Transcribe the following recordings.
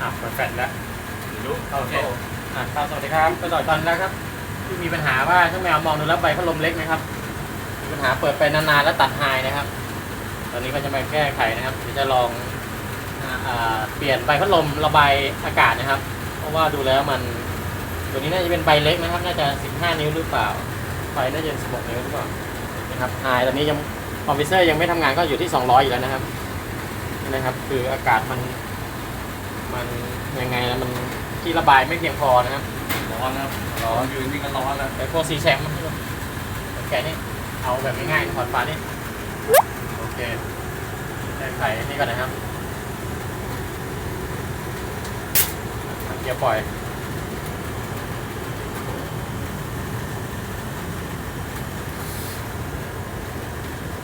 อะเปิดแฟลชแล้วรู้โอเคอะครับสวัสดีครับเป็นต่อตอนแล้วครับ ที่มีปัญหาว่าช่างแมวมองดูแล้วใบพัดลมเล็กนะครับ มีปัญหาเปิดไปนานๆแล้วตัดไฮนะครับ ตอนนี้ก็จะมาแก้ไขนะครับเดี๋ยวจะลองอ่าอ่าเปลี่ยนใบพัดลมระบายอากาศนะครับ เพราะว่าดูแล้วมันตัวนี้น่าจะเป็นใบเล็กนะครับ น่าจะ 15 นิ้วหรือเปล่าไฟน่าจะ16นิ้วหรือเปล่านะครับไฮตอนนี้ยังคอมพิวเซอร์ยังไม่ทำงานก็อยู่ที่ 200 อยู่แล้วนะครับนี่นะครับ คืออากาศมันมันยังไงแล้วมัน ที่ระบายไม่เพียงพอนะครับ ร้อนครับร้อนอยู่นี่ก็ร้อนแล้วไอโฟนสีแชมป์แกะนี่เอาแบบง่ายๆถอดฟ้านี่โอเคแก้ไขนี่ก่อนนะครับเกียร์ปล่อย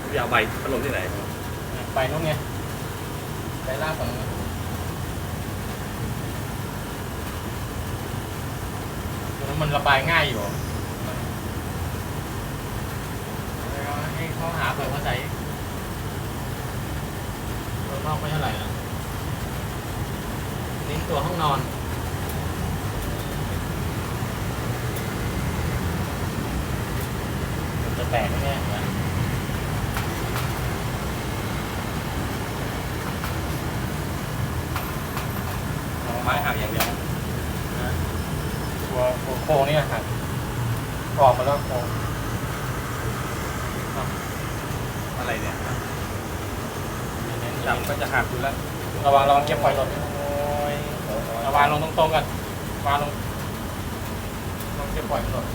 พี่เอาใบพัดลมที่ไหน ไปนู้นไงไปล่างฝั่งนู้นตรงนั้น มันระบายง่ายอยู่มันแล้วให้เขาหาเปิดมาใส่ตัวนอกไม่เท่าไหร่นะนี่ตัวห้องนอนมันจะแตกแน่ๆนะเอาไม้หักอย่างเดียว ตัวตัวโครงนี่หักกรอบมาแล้วโครงอะไรเนี่ยเน้นๆจับก็จะหักอยู่แล้วระวังระวังเก็บปล่อยหล่นโอ้ยระวังลงตรงๆกันวางลงลงเก็บปล่อยมันหล่น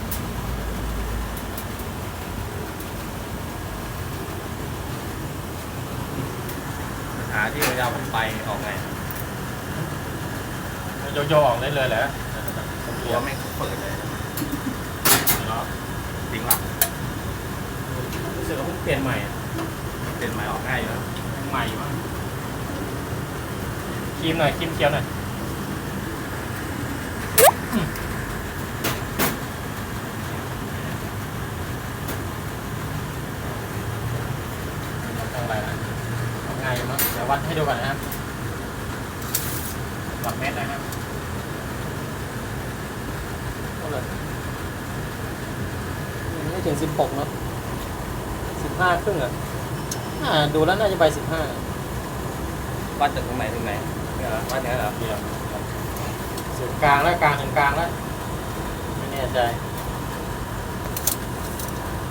หาที่เราเอาไปออกไงโยโย่ออกได้เลยแหละ ตัวแม่งเปิดเลยเนาะจริงป่ะรู้สึกว่าเพิ่งเปลี่ยนใหม่อะเป็นไม้ออกง่ายอยู่แล้วใหม่มั้งครีมหน่อยครีมเคี้ยวหน่อยอืมทำอะไรนะทำไงายอยู่มั้งเดี๋ยววัดให้ดูก่อนนะครับวัดเมตรนะครับเท่าไหร่ไม่ ถึงสิบหกเนอะสิบห้าครึ่งอะอ่า ดูแล้วน่าจะไปสิบห้าวัดจากตรงไหนถึงไหนเนี่ยเหรอวัดอย่างนี้เหรอเดียวศูนย์กลางแล้วกลางถึงกลางแล้วไม่แน่ใจ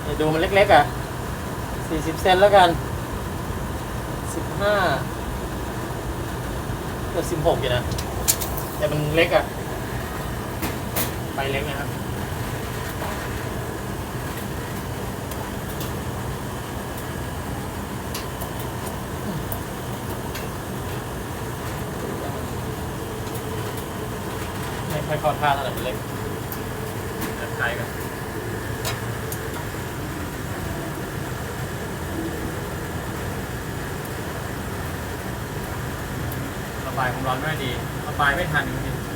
นี่ดูมันเล็กๆอะสี่สิบเซนแล้วกันสิบห้าเกือบสิบหกอยู่นะแต่มันเล็กอะไปเล็กนะครับ ค่อยเข้าท่าเท่าไหร่เล็กแบบไทยกันระบายความร้อนไม่ดีระบายไม่ทันจริงๆ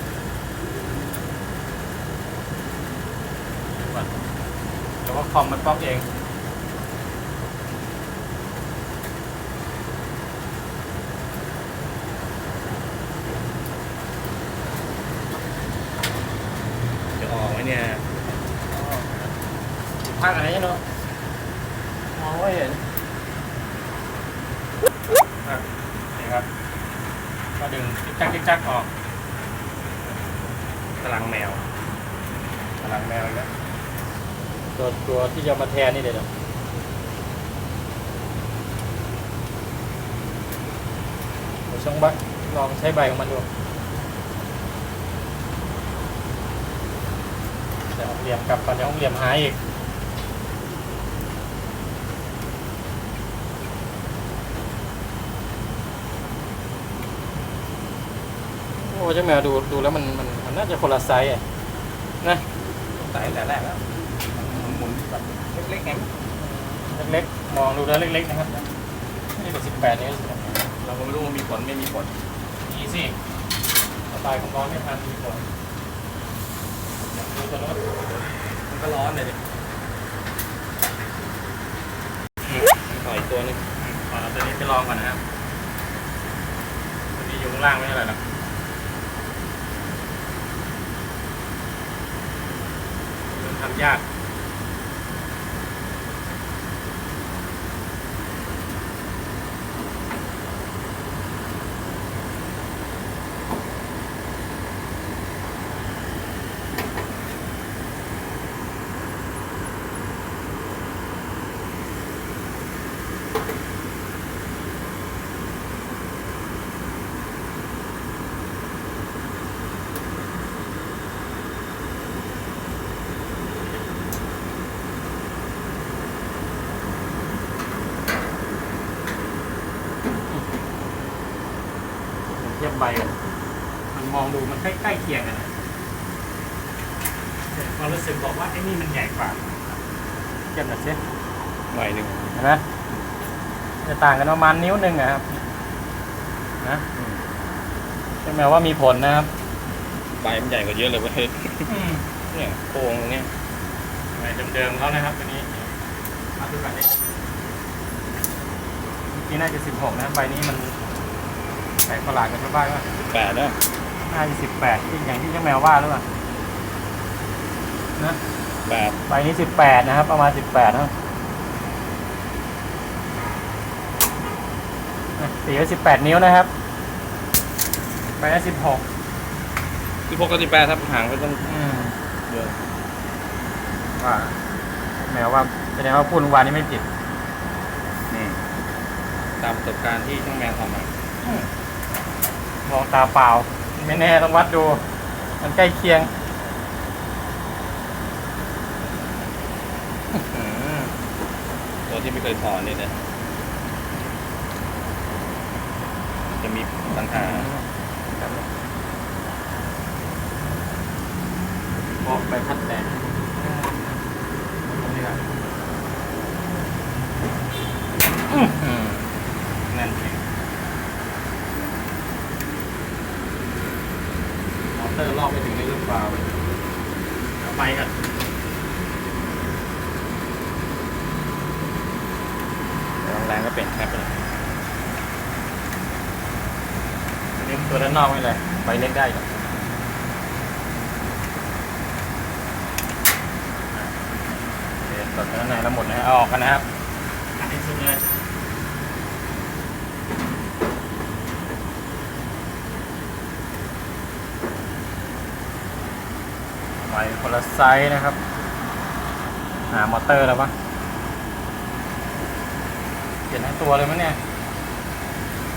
เดี๋ยวก่ว่าคอมมันป๊อกเอง จะออกไหม เนี่ยผิดพลาดอะไรเนาะมองไม่เห็นอะนี่ครับ ก็ดึงจิ๊กจักจิ๊กจักออกพลังแมวพลังแมวอีกแล้วตัวตัวที่จะมาแทนนี่เดี๋ยวเดี๋ยวช่องบักลองใช้ใบของมันดู แต่ออกเหลี่ยมกลับก่อนเดี๋ยวออกเหลี่ยมหายอีกโอ้เจ้าแมวดูดูแล้วมันมันมันน่าจะคนละไซส์อะนะใส่แต่แรกแล้วหมุนๆแบบเล็กๆไงเล็กๆมองดูแล้วเล็กๆนะครับนี่เป็นสิบแปดนิ้วสิเราก็ไม่รู้ว่ามีผลไม่มีผลนี่สิระบายความร้อนไม่ทันมีผล มันก็ร้อนเลยดิหอยตัวนึงขอเอาตัวนี้ไปลองก่อนนะครับตัวนี้อยู่ข้างล่างไม่ใช่อไรหรอกทำยาก ทียบใบกันมันมองดูมันใกล้ใกล้เคียงกันนะแต่ความรู้สึกบอกว่าไอ้นี่มันใหญ่กว่าเทียบหน่อยสิหน่อยหนึ่งเห็นไหมจะต่างกันประมาณนิ้วหนึ่งนะครับนะใช่ไหมว่ามีผลนะครับใบมันใหญ่กว่าเยอะเลยเว้ยเนี่ยโครงตรงเนี้ยใบเดิมๆเขานะครับตัวนี้มาดูกันดินี่น่าจะสิบหกนะใบนี้มันใส่ประหลาดกันไปบ้างว่าแปดแล้วน่าจะสิบแปดอย่างที่เจ้าแมวว่าหรือเปล่านะแปดใบนี้สิบแปดนะครับ ประมาณสิบแปดครับสีก็สิบแปดนิ้วนะครับใบละสิบหกที่พกก็สิบแปดครับห่างไปต้องอืมเยอะว่าแมวว่าแสดงว่าพูดเมื่อวานนี้ไม่ผิดนี่ตามประสบการณ์ที่ช่างแมวทำมา มองตาเปล่า ไม่แน่ต้องวัดดู มันใกล้เคียงอืมตัวที่ไม่เคยถอนนี่เนี่ยจะมีปัญหาบอกใบพัดแดงนี่ครับนั่นเองมอ เตอร์ลอกไปถึงในลูกเปล่าเอาไปกันแรงก็เป็นแคปไปเลยอันนี้ตัวด้านนอกไม่เลยใบเล็กได้ครับอะโอเคตดด้านในแล้วหมดนะฮะเอาออกกันนะครับอันนี้สุดเลย ใบคนละไซส์นะครับ หามอเตอร์แล้วปะเปลี่ยนทั้งตัวเลยมั้งเนี่ย